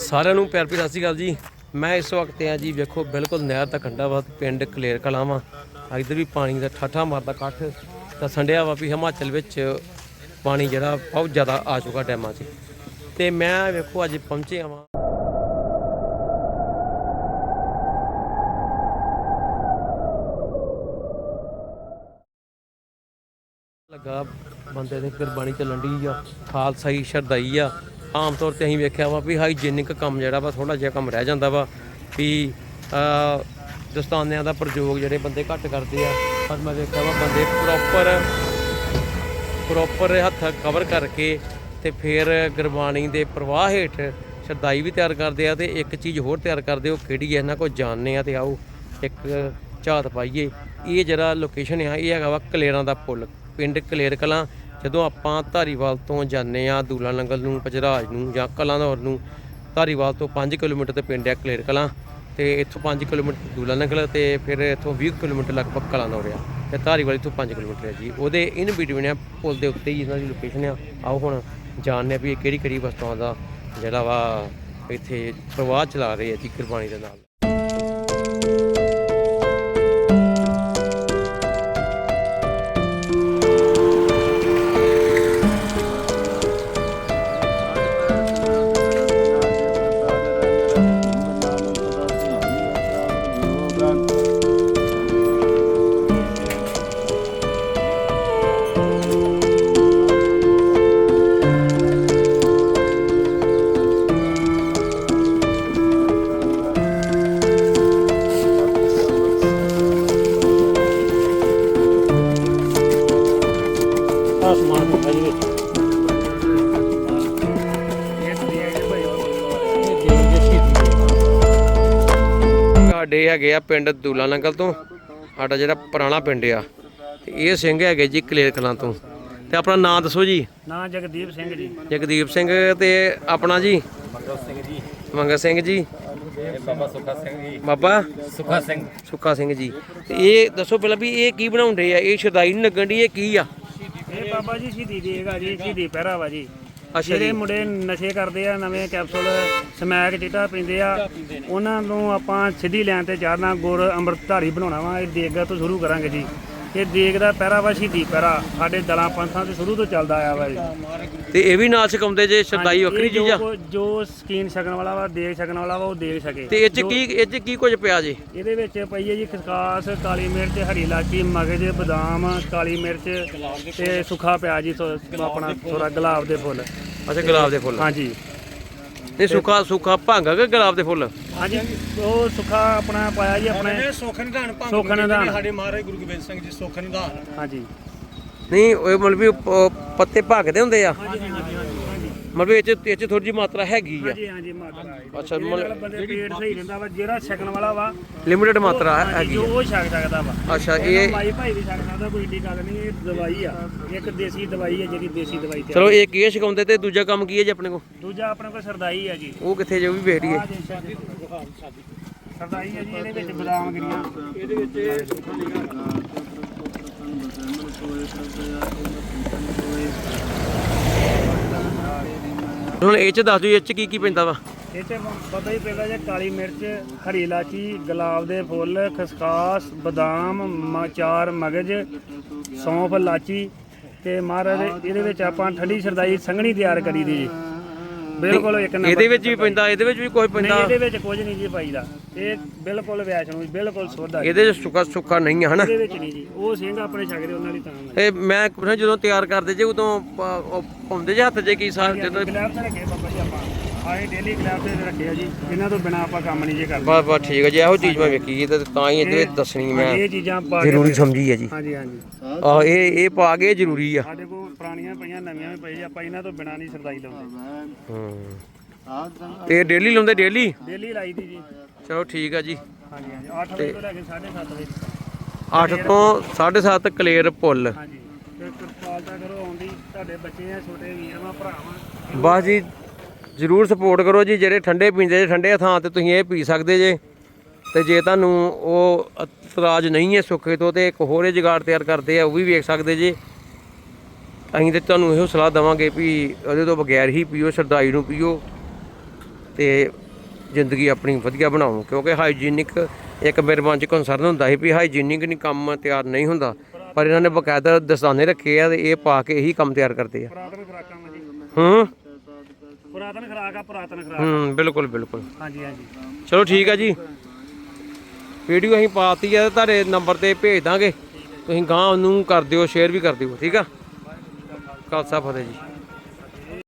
ਸਾਰਿਆਂ ਨੂੰ ਪਿਆਰ ਭਰੀ ਸਤਿ ਸ਼੍ਰੀ ਅਕਾਲ ਜੀ। ਮੈਂ ਇਸ ਵਕਤ ਆ ਜੀ, ਵੇਖੋ, ਬਿਲਕੁਲ ਨਹਿਰ ਦਾ ਕੰਢਾ ਵਾ, ਪਿੰਡ ਕਲੇਰ ਕਲਾਂ ਵਾ ਇੱਧਰ ਵੀ ਪਾਣੀ ਦਾ ਠਾਠਾ ਮਾਰਦਾ ਕੱਠ ਤਾਂ ਸੰਡਿਆ ਵਾ ਵੀ ਹਿਮਾਚਲ ਵਿੱਚ ਪਾਣੀ ਜਿਹੜਾ ਬਹੁਤ ਜ਼ਿਆਦਾ ਆ ਚੁੱਕਾ ਡੈਮਾਂ 'ਚ। ਤੇ ਮੈਂ ਵੇਖੋ, ਅੱਜ ਪਹੁੰਚੇ ਆਵਾਂ ਲੱਗਾ ਬੰਦੇ ਦੀ ਕੁਰਬਾਨੀ ਚੱਲਣ ਦੀ ਆ, ਖਾਲਸਾਈ ਸ਼ਰਦਾਈ ਆ। ਆਮ ਤੌਰ ਤੇ ਅਸੀਂ ਵੇਖਿਆ ਵਾ ਵੀ ਹਾਈਜੀਨਿਕ ਕੰਮ ਜਿਹੜਾ ਵਾ ਥੋੜਾ ਜਿਹਾ ਕੰਮ ਰਹਿ ਜਾਂਦਾ ਵਾ ਵੀ ਦਸਤਾਨਿਆਂ ਦਾ ਪ੍ਰਯੋਗ ਜਿਹੜੇ ਬੰਦੇ ਘੱਟ ਕਰਦੇ ਆ। ਪਰ ਮੈਂ ਵੇਖਿਆ ਵਾ ਬੰਦੇ ਪ੍ਰੋਪਰ ਪ੍ਰੋਪਰ ਹੱਥ ਕਵਰ ਕਰਕੇ ਤੇ ਫਿਰ ਗੁਰਬਾਣੀ ਦੇ ਪ੍ਰਵਾਹ ਹੇਠ ਸ਼ਰਦਾਈ ਵੀ ਤਿਆਰ ਕਰਦੇ ਆ ਤੇ ਇੱਕ ਚੀਜ਼ ਹੋਰ ਤਿਆਰ ਕਰਦੇ, ਉਹ ਕਿਹੜੀ ਹੈ ਇਹਨਾਂ ਕੋਲ ਜਾਣਨੇ ਆ ਤੇ ਆਓ ਇੱਕ ਝਾਤ ਪਾਈਏ। ਇਹ ਜਿਹੜਾ ਲੋਕੇਸ਼ਨ ਆ, ਇਹ ਹੈਗਾ ਵਾ ਕਲੇਰਾਂ ਦਾ ਪੁੱਲ, ਪਿੰਡ ਕਲੇਰ ਕਲਾਂ। ਜਦੋਂ ਆਪਾਂ ਧਾਰੀਵਾਲ ਤੋਂ ਜਾਂਦੇ ਆ ਦੂਲਾ ਨੰਗਲ ਨੂੰ ਪਜਰਾਜ ਨੂੰ ਜਾਂ ਕਲਾਂਦੌਰ ਨੂੰ, ਧਾਰੀਵਾਲ ਤੋਂ 5 ਕਿਲੋਮੀਟਰ ਤੇ ਪਿੰਡ ਆ ਕਲੇਰ ਕਲਾਂ ਤੇ ਇੱਥੋਂ 5 ਕਿਲੋਮੀਟਰ ਦੂਲਾ ਨੰਗਲ ਤੇ ਫਿਰ ਇੱਥੋਂ 20 ਕਿਲੋਮੀਟਰ ਲਗਭਗ ਕਲਾਂਦੌਰ ਆ ਤੇ ਧਾਰੀਵਾਲ ਇੱਥੋਂ 5 ਕਿਲੋਮੀਟਰ ਹੈ ਜੀ। ਉਹਦੇ ਇਨ ਬਿਟਵੀਨ ਆ, ਪੁਲ ਦੇ ਉੱਤੇ ਹੀ ਇਹਨਾਂ ਦੀ ਲੋਕੇਸ਼ਨ ਆ। ਆਓ ਹੁਣ ਜਾਣਦੇ ਆ ਵੀ ਇਹ ਕਿਹੜੀ ਕਿਹੜੀ ਵਸਤੂਆਂ ਦਾ ਜਿਹੜਾ ਵਾ ਇੱਥੇ ਪ੍ਰਵਾਹ ਚਲਾ ਰਹੇ ਆ ਜੀ ਗੁਰਬਾਣੀ ਦੇ ਨਾਲ। Lan. Tamam, hadi. ਸਾਡੇ ਹੈਗੇ ਆ ਪਿੰਡ ਦੂਲਾ ਨੰਗਲ ਤੋਂ ਸਾਡਾ ਜਿਹੜਾ ਪੁਰਾਣਾ ਪਿੰਡ ਆ। ਤੇ ਇਹ ਸਿੰਘ ਹੈਗੇ ਜੀ ਕਲੇਰ ਕਲਾਂ ਤੋਂ। ਤੇ ਆਪਣਾ ਨਾਮ ਦੱਸੋ ਜੀ? ਨਾਂ ਜਗਦੀਪ ਸਿੰਘ ਜੀ। ਜਗਦੀਪ ਸਿੰਘ ਤੇ ਆਪਣਾ ਜੀ? ਮੰਗਲ ਸਿੰਘ ਜੀ। ਮੰਗਲ ਸਿੰਘ ਜੀ। ਬਾਬਾ ਸੁਖਾ ਸਿੰਘ ਜੀ। ਬਾਬਾ? ਸੁਖਾ ਸਿੰਘ। ਸੁੱਖਾ ਸਿੰਘ ਜੀ। ਤੇ ਇਹ ਦੱਸੋ ਪਹਿਲਾਂ ਵੀ ਇਹ ਕੀ ਬਣਾਉਂਦੇ ਆ? ਇਹ ਸ਼ਰਦਾਈ ਨਹੀਂ ਲੱਗਣ ਦੀ ਇਹ ਕੀ ਆ? ਇਹ ਬਾਬਾ ਜੀ ਸ਼ਹੀਦੀ ਦੇਗਾ ਜੀ ਸ਼ਹੀਦੀ ਪਹਿਰਾ ਵਾ ਜੀ। ਅੱਛਾ ਜਿਹੜੇ ਮੁੰਡੇ ਨਸ਼ੇ ਕਰਦੇ ਆ ਨਵੇਂ ਕੈਪਸੂਲ ਸਮੈਕ ਚਿੱਟਾ ਪੀਂਦੇ ਆ ਉਹਨਾਂ ਨੂੰ ਆਪਾਂ ਸਿੱਧੀ ਲਾਈਨ ਤੇ ਚਾੜਨਾ ਗੁਰ ਅੰਮ੍ਰਿਤਧਾਰੀ ਬਣਾਉਣਾ ਵਾ ਇਹ ਦੇਗ ਤੋਂ ਸ਼ੁਰੂ ਕਰਾਂਗੇ ਜੀ। ਇਹ ਦੇਗ ਦਾ ਪਹਿਰਾ ਵਾ ਸ਼ਹੀਦੀ ਪਹਿਰਾ। ਸਾਡੇ ਦਲਾਂ ਪੰਥਾਂ ਤੇ ਸ਼ੁਰੂ ਤੋਂ ਚੱਲਦਾ ਆਇਆ ਵਾ ਜੀ ਤੇ ਇਹ ਵੀ ਨਾਲ ਸਿਖਾਉਂਦੇ ਜੇ ਸ਼ਰਦਾਈ ਵੱਖਰੀ ਇਹ ਚੀਜ਼ ਆ? ਜੋ ਸਕੀਨ ਛਕਣ ਵਾਲਾ ਵਾ ਦੇਗ ਛਕਣ ਵਾਲਾ ਵਾ ਉਹ ਦੇਗ ਛਕੇ। ਤੇ ਇਹ ਚ ਕੀ ਇਹ ਚ ਕੀ ਕੁਝ ਪਿਆ ਜੀ? ਇਹਦੇ ਵਿੱਚ ਪਈ ਹੈ ਜੀ ਖਸਕਾਸ ਕਾਲੀ ਮਿਰਚ ਹਰੀ ਇਲਾਚੀ ਮਗਜ ਬਦਾਮ ਕਾਲੀ ਮਿਰਚ ਤੇ ਸੁੱਖਾ ਪਿਆਜ਼ ਜੀ ਥੋ- ਆਪਣਾ ਥੋੜਾ ਗੁਲਾਬ ਦੇ ਫੁੱਲ। ਅੱਛਾ ਗੁਲਾਬ ਦੇ ਫੁੱਲ। ਹਾਂਜੀ। ਇਹ ਸੁੱਕਾ ਸੁੱਕਾ ਭੰਗ ਕਿ ਗੁਲਾਬ ਦੇ ਫੁੱਲ? ਹਾਂਜੀ ਉਹ ਸੁੱਖਾ ਆਪਣਾ ਪਾਇਆ ਜੀ ਆਪਣੇ। ਸੁੱਖ ਨਿਧਾਨ ਭੰਗ ਸੁੱਖ ਨਿਧਾਨ। ਸਾਡੇ ਮਹਾਰਾਜ ਗੁਰੂ ਗੋਬਿੰਦ ਸਿੰਘ ਜੀ ਸੁੱਖ ਨਿਧਾਨ। ਹਾਂਜੀ। ਨਹੀਂ ਉਹ ਮਤਲਬ ਵੀ ਪ- ਪੱਤੇ ਭਗਦੇ ਹੁੰਦੇ ਆ। ਹਾਂਜੀ ਹਾਂਜੀ ਹਾਂਜੀ। ਮਤਲਬ ਇਹ ਚ ਇਹ ਚ ਥੋੜੀ ਜਿਹੀ ਮਾਤਰਾ ਹੈਗੀ ਆ। ਹਾਂਜੀ ਹਾਂਜੀ ਮਾਤਾ ਅੱਛਾ ਇਹਦੇ ਨਾਲ ਬੰਦੇ ਪੇਟ ਸਹੀ ਰਹਿੰਦਾ ਵਾ ਜਿਹੜਾ ਛਕਣ ਵਾਲਾ ਵਾ ਲਿਮਿਟਡ ਮਾਤਰਾ ਹੈ- ਹਾਂਜੀ, ਹੈਗੀ ਜੋ ਆ। ਉਹ ਛਕ ਸਕਦਾ ਵਾ। ਅੱਛਾ ਇਹ ਇਹ ਮਾਈ ਭਾਈ ਵੀ ਛਕ ਸਕਦਾ ਕੋਈ ਏਡੀ ਗੱਲ ਨਹੀਂ ਇਹ ਦਵਾਈ ਆ। ਇੱਕ ਦੇਸੀ ਦਵਾਈ ਹੈ ਜਿਹੜੀ ਦੇਸੀ ਦਵਾਈ ਤੇ ਚਲੋ ਇਹ ਕੀ ਹੈ ਸਿਖਾਉਂਦੇ ਤੇ ਦੂਜਾ ਕੰਮ ਕੀ ਹੈ ਜੀ ਆਪਣੇ ਕੋਲ? ਦੂਜਾ ਆਪਣੇ ਕੋਲ ਸਰਦਾਈ ਆ ਜੀ। ਉਹ ਕਿੱਥੇ ਜੋ ਵੀ ਵੇਖ ਲਈਏ। ਆਹ ਜੀ। ਸ਼ਾਦੀ ਸਰਦਾਈ ਹੈ ਜੀ ਇਹਦੇ ਵਿੱਚ ਬਦਾਮ ਗਿਰੀਆਂ। ਇਹਦੇ ਵਿੱਚ ਹੁਣ ਇਹ ਚ ਦੱਸ ਦਿਓ ਇਹ ਚ ਕੀ ਕੀ ਪੈਂਦਾ ਵਾ? ਇਹ ਤੇ ਪਤਾ ਹੀ ਪਹਿਲਾਂ ਜੇ ਕਾਲੀ ਮਿਰਚ ਹਰੀ ਇਲਾਚੀ ਗੁਲਾਬ ਦੇ ਫੁੱਲ ਖਸਖਾਸ ਬਦਾਮ ਮ- ਚਾਰ ਮਗਜ ਸੌਂਫ ਇਲਾਚੀ ਤੇ ਮਹਾਰਾਜ ਇਹਦੇ ਵਿੱਚ ਆਪਾਂ ਠੰਡੀ ਸਰਦਾਈ ਸੰਘਣੀ ਤਿਆਰ ਕਰੀ ਦੀ ਜੀ। ਬਿਲਕੁਲ ਇੱਕ ਨੰਬਰ ਇਹਦੇ ਵਿੱਚ ਵੀ ਪੈਂਦਾ ਇਹਦੇ ਵਿੱਚ ਵੀ ਨਹੀਂ ਪੈਂਦਾ? ਇਹਦੇ ਵਿੱਚ ਕੁਝ ਨਹੀਂ ਜੀ ਪਾਈਦਾ। ਇਹ ਬਿਲਕੁਲ ਵੈਸ਼ਨੂ ਬਿਲਕੁਲ ਸੁੱਧ। ਇਹਦੇ ਚ ਸੁੱਕਾ ਸੁੱਕਾ ਨਹੀਂ ਆ ਹਨਾ? ਇਹਦੇ ਵਿੱਚ ਨਹੀਂ ਜੀ। ਉਹ ਸਿੰਘ ਆਪਣੇ ਛਕਦੇ ਉਹਨਾਂ ਲਈ ਤਾਂ ਇਹ ਮੈਂ ਜਦੋਂ ਤਿਆਰ ਕਰਦੇ ਜੇ ਉਦੋਂ ਪਾਉਂਦੇ ਜੇ ਹੱਥ ਜੇ ਕੀ ਸਾਰ ਜਦੋਂ? ਗਲਾਬ ਤੇ ਰੱਖੇ ਬਾਬਾ ਜੀ ਆਪਾਂ। ਆਏ ਡੇਲੀ ਗਲਾਬ ਤੇ ਰੱਖੇ ਆ ਜੀ। ਇਹਨਾਂ ਤੋਂ ਬਿਨਾ ਆਪਾਂ ਕੰਮ ਨਹੀਂ ਜੇ ਕਰਦੇ। ਬਸ ਬਸ ਠੀਕ ਹੈ ਜੀ ਇਹੋ ਚੀਜ਼ ਮੈਂ ਵੇਖੀ ਤੇ ਤਾਂ ਹੀ ਇਹਦੇ ਵਿੱਚ ਦੱਸਣੀ ਮੈਂ। ਇਹ ਚੀਜ਼ਾਂ ਪਾ ਕੇ ਜ਼ਰੂਰੀ ਸਮਝੀ ਹੈ ਜੀ। ਹਾਂਜੀ ਹਾਂਜੀ। ਆਹ ਇਹ ਇਹ ਪਾ ਕੇ ਜ਼ਰੂਰੀ ਆ। ਸਾਡੇ ਕੋਲ ਪੁਰਾਣੀਆਂ ਪਈਆਂ ਨਵੀਆਂ ਵੀ ਪਈ ਆਪਾਂ ਇਹਨਾਂ ਤੋਂ ਬਿਨਾ ਨਹੀਂ ਸਰਦਾਈ ਲਾਉਂਦੇ। ਹੂੰ। ਤੇ ਡੇਲੀ ਲਾਉਂਦੇ ਡੇਲੀ ਡੇਲੀ ਲਾਈ ਦੀ ਜੀ। ਚਲੋ ਠੀਕ ਆ ਜੀ। ਹਾਂਜੀ ਹਾਂਜੀ। 8 ਵਜੇ ਤੋਂ ਲੈ ਕੇ 7:30 ਵਜੇ 8 ਤੋਂ 7:30 ਕਲੀਅਰ ਪੁੱਲ। ਹਾਂਜੀ। ਤੇ ਕਿਰਪਾਲਤਾ ਕਰੋ ਆਉਂਦੀ ਤੁਹਾਡੇ ਬੱਚੇ ਆ ਛੋਟੇ ਵੀਰ ਵਾ ਭਰਾਵਾਂ ਬਸ ਜੀ ਜਰੂਰ ਸਪੋਰਟ ਕਰੋ ਜੀ ਜਿਹੜੇ ਠੰਡੇ ਪੀਂਦੇ ਜੇ ਠੰਡੇ ਥਾਂ ਤੇ ਤੁਸੀਂ ਇਹ ਪੀ ਸਕਦੇ ਜੇ। ਤੇ ਜੇ ਤੁਹਾਨੂੰ ਉਹ ਇਤਰਾਜ਼ ਨਹੀਂ ਹੈ ਸੁੱਖੇ ਤੋਂ ਤੇ ਇੱਕ ਹੋਰ ਇਹ ਜੁਗਾੜ ਤਿਆਰ ਕਰਦੇ ਆ ਉਹ ਵੀ ਵੇਖ ਸਕਦੇ ਜੇ। ਅਸੀਂ ਤੇ ਤੁਹਾਨੂੰ ਇਹੋ ਸਲਾਹ ਦਵਾਂਗੇ ਵੀ ਉਹਦੇ ਤੋਂ ਬਗੈਰ ਹੀ ਪੀਓ ਸਰਦਾਈ ਨੂੰ ਪੀਓ। ਤੇ ਜ਼ਿੰਦਗੀ ਆਪਣੀ ਵਧੀਆ ਬਣਾਉਣ ਕਿਉਂਕਿ ਹਾਈਜੀਨਿਕ ਇੱਕ ਮੇਰੇ ਮਨ 'ਚ ਕਨਸਰਨ ਹੁੰਦਾ ਸੀ ਵੀ ਹਾਈਜੀਨਿਕ ਨਹੀਂ ਕੰਮ ਤਿਆਰ ਨਹੀਂ ਹੁੰਦਾ ਪਰ ਇਹਨਾਂ ਨੇ ਬਕਾਇਦਾ ਦਸਤਾਨੇ ਰੱਖੇ ਆ ਤੇ ਇਹ ਪਾ ਕੇ ਇਹੀ ਕੰਮ ਤਿਆਰ ਕਰਦੇ ਆ। ਪੁਰਾਤਨ ਖੁਰਾਕਾਂ ਵਾ ਜੀ। ਹੂੰ? ਪੁਰਾਤਨ ਖੁਰਾਕ ਆ ਪੁਰਾਤਨ ਖੁਰਾਕ ਹੂੰ ਬਿਲਕੁਲ ਬਿਲਕੁਲ। ਹਾਂਜੀ ਹਾਂਜੀ। ਚਲੋ ਠੀਕ ਆ ਜੀ। ਵੀਡੀਓ ਅਸੀਂ ਪਾਤੀ ਆ ਤੁਹਾਡੇ ਨੰਬਰ ਤੇ ਭੇਜ ਦਾਂਗੇ। ਤੁਸੀਂ ਗਾਂ ਉਹਨੂੰ ਕਰ ਦਿਓ ਸ਼ੇਅਰ ਵੀ ਕਰ ਦਿਓ ਠੀਕ ਆ? ਖਾਲਸਾ ਫਤਿਹ ਜੀ।